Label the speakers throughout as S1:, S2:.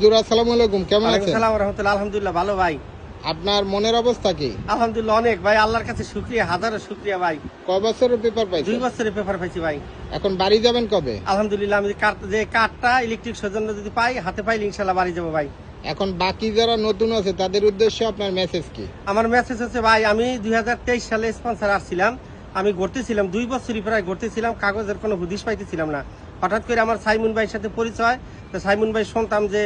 S1: হুজুর আসসালামু আলাইকুম কেমন
S2: ওয়ালাইকুম
S1: আছেন?
S2: আলহামদুলিল্লাহ ভালো ভাই।
S1: আপনার মনের অবস্থা কি?
S2: আলহামদুলিল্লাহ অনেক ভাই আল্লাহর কাছে শুক্রিয়া হাজারো শুক্রিয়া ভাই।
S1: কয় বছরের পেপার
S2: দুই বছরের পেপার পাইছি ভাই।
S1: এখন বাড়ি যাবেন কবে?
S2: আলহামদুলিল্লাহ আমি যে কার্ডটা ইলেকট্রিক সৌজন্য যদি পাই হাতে পাইলে ইনশাল্লাহ বাড়ি যাব ভাই।
S1: এখন বাকি যারা নতুন আছে তাদের উদ্দেশ্যে আপনার মেসেজ কি?
S2: আমার মেসেজ হচ্ছে ভাই আমি দুই হাজার তেইশ সালে স্পন্সার আসছিলাম। আমি ঘুরতেছিলাম দুই বছরই প্রায় ঘুরতেছিলাম কাগজের কোনো হুদিস পাইতেছিলাম না। হঠাৎ করে আমার সাইমুন ভাইয়ের সাথে পরিচয়। তো সাইমুন ভাই শুনতাম যে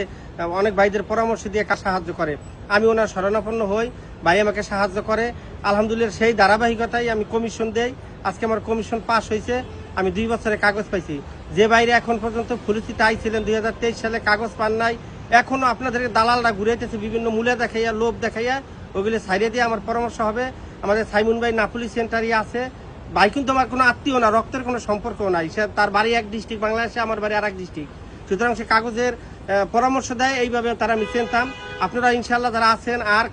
S2: অনেক ভাইদের পরামর্শ দিয়ে কাজ সাহায্য করে। আমি ওনার শরণাপন্ন হই, ভাই আমাকে সাহায্য করে। আলহামদুলিল্লাহ সেই ধারাবাহিকতায় আমি কমিশন দেই। আজকে আমার কমিশন পাস হয়েছে। আমি দুই বছরের কাগজ পাইছি। যে বাইরে এখন পর্যন্ত ফুলিসিতে আইছিলেন দুই সালে কাগজ পান নাই, এখনও আপনাদেরকে দালালরা ঘুরাইতেছে, বিভিন্ন মূল্য দেখাইয়া, লোভ দেখাইয়া, ওগুলো সাইডে দিয়ে আমার পরামর্শ হবে। আমাদের সাইমুন ভাই নাপুলি সেন্টারই আছে। ভাই, কিন্তু আমার কোনো আত্মীয় না, রক্তের কোনো সম্পর্ক নাই। সে তার বাড়ি এক ডিস্ট্রিক্ট বাংলাদেশে আমার বাড়ি আর এক ডিস্ট্রিক্ট সুতরাং সে কাগজের পরামর্শ দেয়, এইভাবে তারা আমি চিনতাম আপনারা ইনশাল্লাহ যারা আছেন আর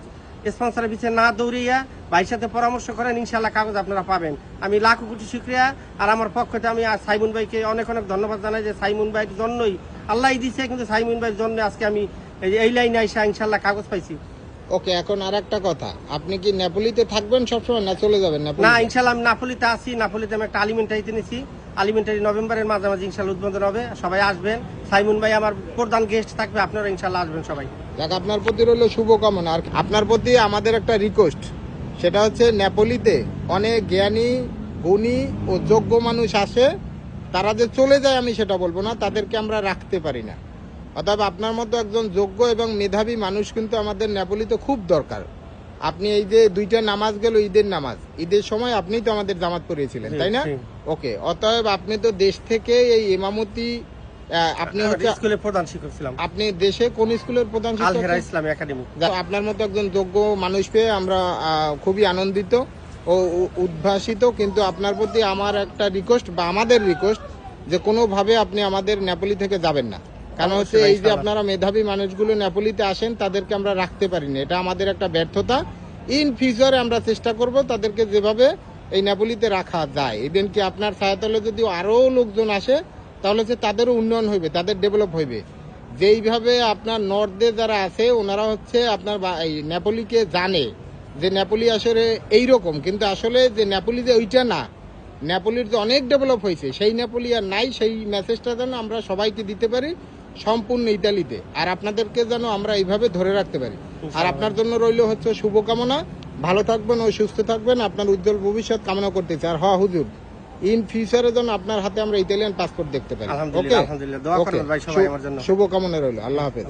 S2: স্পন্সরের পিছিয়ে না দৌড়িয়া ভাইয়ের সাথে পরামর্শ করেন ইনশাল্লাহ কাগজ আপনারা পাবেন। আমি লাখো কোটি শুক্রিয়া। আর আমার পক্ষ থেকে আমি সাইমুন ভাইকে অনেক অনেক ধন্যবাদ জানাই যে সাইমুন ভাইয়ের জন্যই। আল্লাহ দিছে, কিন্তু সাইমুন ভাইয়ের জন্য আজকে আমি এই লাইনে আইসা ইনশাল্লাহ কাগজ পাইছি।
S1: ওকে এখন আর একটা কথা। আপনি কি নেপোলিতে থাকবেন সবসময় না চলে যাবেন
S2: না ইনশাল্লাহ আমি নাপোলিতে আছি। নাপোলিতে আমি একটা আলিমেন্টারিতে নিছি আলিমেন্টারি নভেম্বরের মাঝামাঝি ইনশাল্লাহ উদ্বোধন হবে। সবাই আসবেন। সাইমুন ভাই আমার প্রধান গেস্ট থাকবে। আপনারা ইনশাল্লাহ আসবেন সবাই।
S1: দেখ আপনার প্রতি রইল শুভকামনা। আর আপনার প্রতি আমাদের একটা রিকোয়েস্ট সেটা হচ্ছে নেপোলিতে অনেক জ্ঞানী গুণী ও যোগ্য মানুষ আসে। তারা যে চলে যায় আমি সেটা বলব না। তাদেরকে আমরা রাখতে পারি না। অতএব আপনার মতো একজন যোগ্য এবং মেধাবী মানুষ কিন্তু আমাদের নেপোলিতে খুব দরকার। আপনি এই যে দুইটা নামাজ গেল ঈদের নামাজ। ঈদের সময় আপনিই তো আমাদের জামাত করিয়েছিলেন
S2: জি,
S1: তাই না? ওকে অতএব আপনি তো দেশ থেকে এই ইমামতি আপনি
S2: স্কুলে প্রধান শিক্ষক ছিলাম।
S1: আপনি দেশে কোন স্কুলের প্রধান শিক্ষক?
S2: ইসলামী একাডেমি।
S1: আপনার মতো একজন যোগ্য মানুষ পেয়ে আমরা খুবই আনন্দিত ও উদ্ভাসিত। কিন্তু আপনার প্রতি আমার একটা রিকোয়েস্ট বা আমাদের রিকোয়েস্ট যে কোনোভাবে আপনি আমাদের নেপোলি থেকে যাবেন না। কারণ হচ্ছে এই যে আপনারা মেধাবী মানুষগুলো নেপোলিতে আসেন তাদেরকে আমরা রাখতে পারিনি এটা আমাদের একটা ব্যর্থতা। ইন ফিউচারে আমরা চেষ্টা করব তাদেরকে যেভাবে এই নেপোলিতে রাখা যায়। ইভেন কি আপনার ছায়াতলে যদি আরও লোকজন আসে তাহলে হচ্ছে তাদেরও উন্নয়ন হইবে তাদের ডেভেলপ হইবে। যেইভাবে আপনার নর্থে যারা আছে ওনারা হচ্ছে আপনার এই নেপোলিকে জানে যে নেপোলি আসলে এইরকম। কিন্তু আসলে যে নেপোলি যে ওইটা না নেপোলির যে অনেক ডেভেলপ হয়েছে সেই নেপোলি আর নাই সেই মেসেজটা যেন আমরা সবাইকে দিতে পারি। সম্পূর্ণ ইতালিতে। আর আপনাদেরকে যেন আমরা এইভাবে ধরে রাখতে পারি। আর আপনার জন্য রইল হচ্ছে শুভকামনা। ভালো থাকবেন ও সুস্থ থাকবেন। আপনার উজ্জ্বল ভবিষ্যৎ কামনা করতে চাই আর হ হুজুর ইন ফিউচারে যেন আপনার হাতে আমরা ইতালিয়ান পাসপোর্ট দেখতে পারি। ওকে শুভকামনা রইল। আল্লাহ হাফেজ।